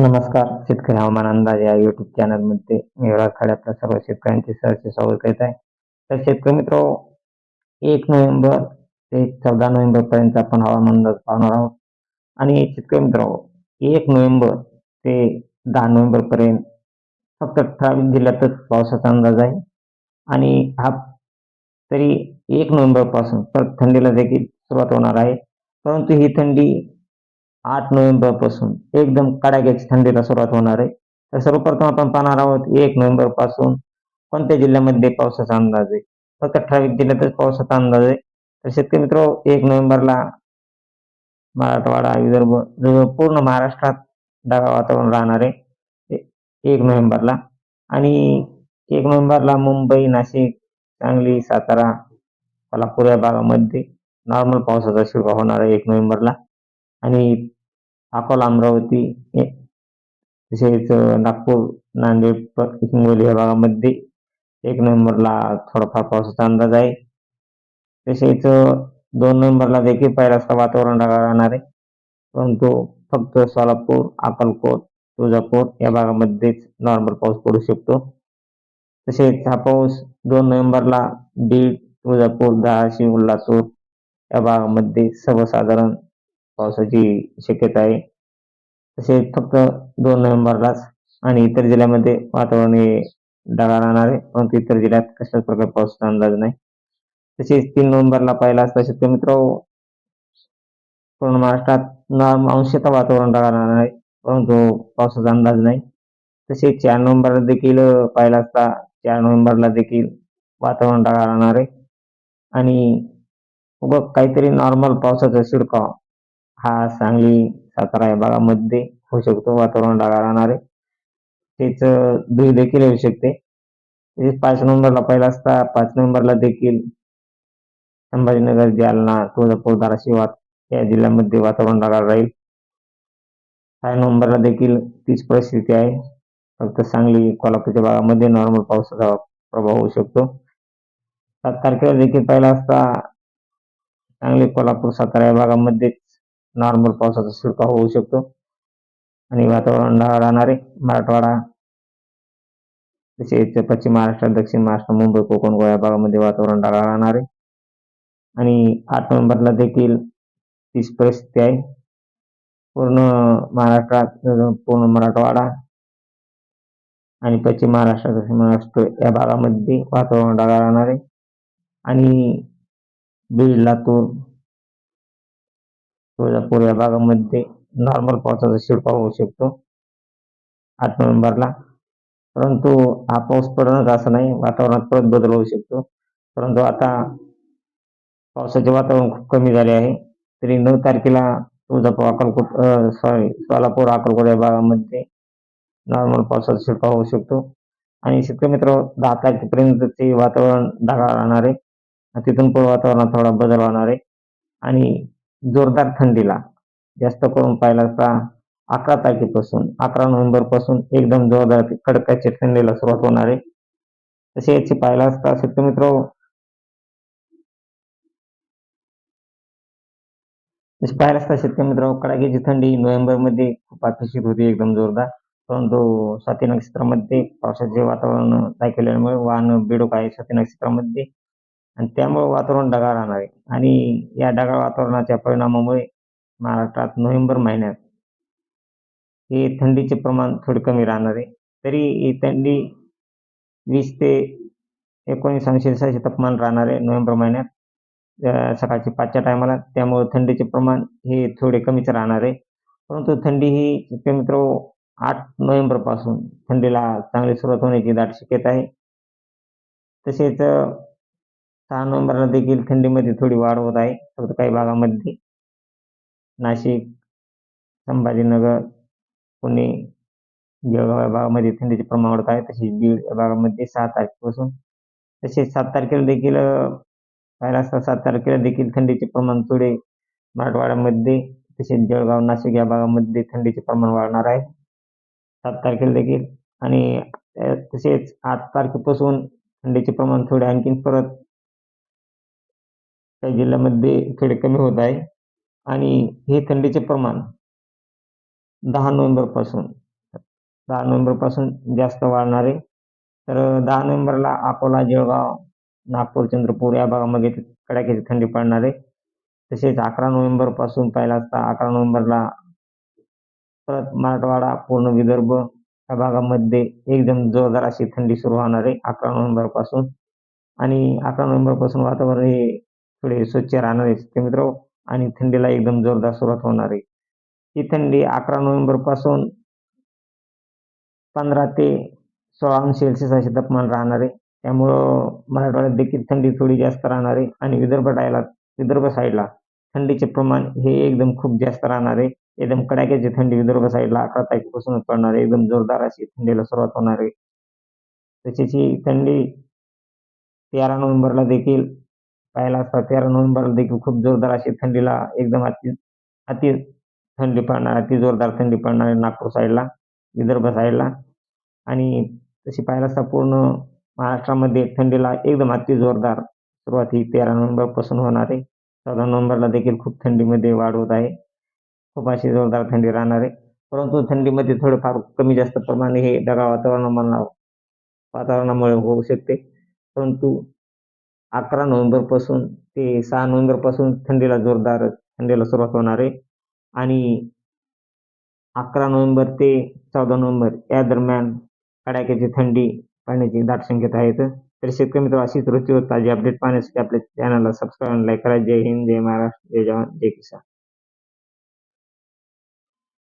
नमस्कार. शेतकरी हवामान अंदाज या युट्यूब चॅनलमध्ये मी खेड्यातल्या सर्व शेतकऱ्यांचे सहर्ष स्वागत करीत आहे. तर शेतकरी मित्र एक नोव्हेंबर ते चौदा नोव्हेंबर पर्यंत आपण हवामान अंदाज पाहणार आहोत. आणि शेतकरी मित्र एक नोव्हेंबर ते दहा नोव्हेंबर पर्यंत फक्त ठराविक जिल्ह्यातच पावसाचा अंदाज आहे. आणि हा तरी एक नोव्हेंबरपासून परत थंडीला देखील सुरुवात होणार आहे. परंतु ही थंडी आठ नोव्हेंबरपासून एकदम कडाक्याची थंडीला सुरुवात होणार आहे. तर सर्वप्रथम आपण पाहणार आहोत एक नोव्हेंबरपासून कोणत्या जिल्ह्यामध्ये पावसाचा अंदाज आहे? फक्त ठराविक जिल्ह्यातच पावसाचा अंदाज आहे. तर शेतकरी मित्र एक नोव्हेंबरला मराठवाडा विदर्भ जवळ पूर्ण महाराष्ट्रात ढगाळ वातावरण राहणार आहे. एक नोव्हेंबरला. आणि एक नोव्हेंबरला मुंबई नाशिक सांगली सातारा कोल्हापूर या भागामध्ये नॉर्मल पावसाचा शिरकाव होणार आहे एक नोव्हेंबरला. आणि अकोला अमरावती हे- तसेच नागपूर नांदेड हिंगोली या भागामध्ये एक नोव्हेंबरला थोडाफार पावसाचा अंदाज आहे. तसेच दोन नोव्हेंबरला देखील पहिलाचा वातावरण ढगाळ राहणार आहे. परंतु फक्त सोलापूर अकोलकोट तुळजापूर या भागामध्येच नॉर्मल पाऊस पडू शकतो. तसेच हा पाऊस दोन नोव्हेंबरला बीड तुळजापूर धाराशिव लातूर या भागामध्ये सर्वसाधारण पावसाची शक्यता आहे. तसेच फक्त दोन नोव्हेंबरलाच आणि इतर जिल्ह्यामध्ये वातावरण हे ढगाळ राहणार आहे. परंतु इतर जिल्ह्यात कशाच प्रकारे पावसाचा अंदाज नाही. तसेच तीन नोव्हेंबरला पाहिला असता शेतकरी मित्र पूर्ण महाराष्ट्रात नॉर्म अंशतः वातावरण ढगाळ राहणार आहे. परंतु पावसाचा अंदाज नाही. तसेच चार नोव्हेंबरला देखील पाहिला असता चार नोव्हेंबरला देखील वातावरण ढगाळ राहणार आहे. आणि व काहीतरी नॉर्मल पावसाचा शिडकाव हा सांगली सातारा या भागामध्ये होऊ शकतो वातावरण ढगाळ राहणार. आहे तेच धुळी देखील येऊ शकते. पाच नोव्हेंबरला पहिला असता पाच नोव्हेंबरला देखील संभाजीनगर जालना तुळजापूर धाराशिव या जिल्ह्यामध्ये वातावरण ढगाळ राहील. सहा नोव्हेंबरला देखील तीच परिस्थिती आहे. फक्त सांगली कोल्हापूरच्या भागामध्ये नॉर्मल पावसाचा प्रभाव होऊ शकतो. सात तारखेला देखील पहिला असता सांगली कोल्हापूर सातारा या भागामध्येच नॉर्मल पावसाचा शिरकाव होऊ शकतो. आणि वातावरण ढगाळ राहणारे मराठवाडा तसेच पश्चिम महाराष्ट्र दक्षिण महाराष्ट्र मुंबई कोकण गोव्या भागामध्ये वातावरण ढगाळ राहणार. आहे आणि आठ नोव्हेंबरला देखील तीच परिस्थिती आहे. पूर्ण महाराष्ट्रात पूर्ण मराठवाडा आणि पश्चिम महाराष्ट्र दक्षिण महाराष्ट्र या भागामध्ये वातावरण ढगाळ राहणार. आहे आणि बीड लातूर तुळजापूर या भागामध्ये नॉर्मल पावसाचा शिडकाव होऊ शकतो. आठ नोव्हेंबरला. परंतु हा पाऊस पडणार असं नाही वातावरणात परत बदल होऊ शकतो. परंतु आता पावसाचे वातावरण खूप कमी झाले आहे. तरी नऊ तारखेला तुळजापूर अक्कलकोट सॉरी सोलापूर अक्कलकोट या भागामध्ये नॉर्मल पावसाचा शिडकाव होऊ शकतो. आणि शेतकरी मित्र दहा तारखेपर्यंत ते वातावरण ढगाळ राहणार आहे. तिथून पुढे वातावरणात थोडा बदल होणार आहे. आणि जोरदार थंडीला. जास्त करून पाहिला असता अकरा तारखेपासून अकरा नोव्हेंबरपासून एकदम जोरदार कडकाच्या थंडीला सुरुवात होणार आहे. तसे याची पाहिला असता शेतकरी मित्र पाहिला असता शेतकरी मित्र कडाक्याची थंडी नोव्हेंबरमध्ये खूप अपेक्षित होती एकदम जोरदार. परंतु स्वाती नक्षत्रामध्ये पावसाचे वातावरण दाखवल्यामुळे वाहन बेडूक आहे. स्वाती नक्षत्रामध्ये आणि त्यामुळे वातावरण ढगाळ राहणार आहे. आणि या ढगाळ वातावरणाच्या परिणामामुळे महाराष्ट्रात नोव्हेंबर महिन्यात हे थंडीचे प्रमाण थोडे कमी राहणार आहे. तरी ही थंडी वीस ते एकोणीस अंश तापमान राहणार आहे नोव्हेंबर महिन्यात अं, सकाळची पाचच्या टायमाला. त्यामुळे थंडीचे प्रमाण हे थोडे कमीच राहणार आहे. परंतु थंडी ही मित्र आठ नोव्हेंबरपासून थंडीला चांगली सुरुवात होण्याची दाट शक्यता आहे. तसेच सहा नोव्हेंबरला देखील थंडीमध्ये थोडी वाढ होत आहे. फक्त काही भागामध्ये नाशिक संभाजीनगर पुणे जळगाव या भागामध्ये थंडीचे प्रमाण वाढत आहे. तसेच बीड या भागामध्ये सहा तारखेपासून. तसेच सात तारखेला देखील पाहिला असता सात तारखेला देखील थंडीचे प्रमाण थोडे मराठवाड्यामध्ये तसेच जळगाव नाशिक या भागामध्ये थंडीचे प्रमाण वाढणार आहे. सात तारखेला देखील. आणि तसेच आठ तारखेपासून थंडीचे प्रमाण थोडे आणखीन परत काही जिल्ह्यामध्ये थोडे कमी होत आहे. आणि हे थंडीचे प्रमाण दहा नोव्हेंबरपासून दहा नोव्हेंबरपासून जास्त वाढणार आहे. तर दहा नोव्हेंबरला अकोला जळगाव नागपूर चंद्रपूर या भागामध्ये कडाक्याची थंडी पडणार आहे. तसेच अकरा नोव्हेंबरपासून पाहिला असता अकरा नोव्हेंबरला परत मराठवाडा पूर्ण विदर्भ या भागामध्ये एकदम जोरदार अशी थंडी सुरू होणार आहे अकरा नोव्हेंबरपासून आणि अकरा नोव्हेंबरपासून वातावरण हे थोडे स्वच्छ राहणार आहे मित्र. आणि थंडीला एकदम जोरदार सुरुवात होणार आहे. ही थंडी अकरा नोव्हेंबरपासून पंधरा ते सोळा अंश सेल्सिअस असे तापमान राहणार आहे. त्यामुळं मराठवाड्यात देखील थंडी थोडी जास्त राहणार आहे. आणि विदर्भ डायला विदर्भ साईडला थंडीचे प्रमाण हे एकदम खूप जास्त राहणार आहे. एकदम कडाक्याची थंडी विदर्भ साईडला अकरा तारखेपासून पडणार आहे. एकदम जोरदार अशी थंडीला सुरुवात होणार आहे. तशीच ही थंडी तेरा नोव्हेंबरला देखील पाहायला असता तेरा नोव्हेंबरला देखील खूप जोरदार अशी थंडीला एकदम अति अति थंडी पडणार अति जोरदार थंडी पडणार आहे नागपूर साईडला विदर्भ साईडला. आणि तशी पाहायला असता पूर्ण महाराष्ट्रामध्ये थंडीला एकदम अति जोरदार सुरुवात ही तेरा नोव्हेंबरपासून होणार आहे. चौदा नोव्हेंबरला देखील खूप थंडीमध्ये वाढ होत आहे. खूप अशी जोरदार थंडी राहणार आहे. परंतु थंडीमध्ये थोडंफार कमी जास्त प्रमाणे हे ढगाळ वातावरणामुळे वातावरणामुळे होऊ शकते. परंतु अकरा नोव्हेंबरपासून ते सहा नोव्हेंबरपासून थंडीला जोरदार थंडीला सुरुवात होणार आहे. आणि अकरा नोव्हेंबर ते चौदा नोव्हेंबर या दरम्यान कडाक्याची थंडी पाण्याची दाट शक्यता आहेत तर शेतकरी मित्र अशीच रुचीवर ताजी अपडेट पाहण्यासाठी आपल्या चॅनलला सबस्क्राईब आणि लाईक करा. जय हिंद जय महाराष्ट्र जय जवान जय किसान.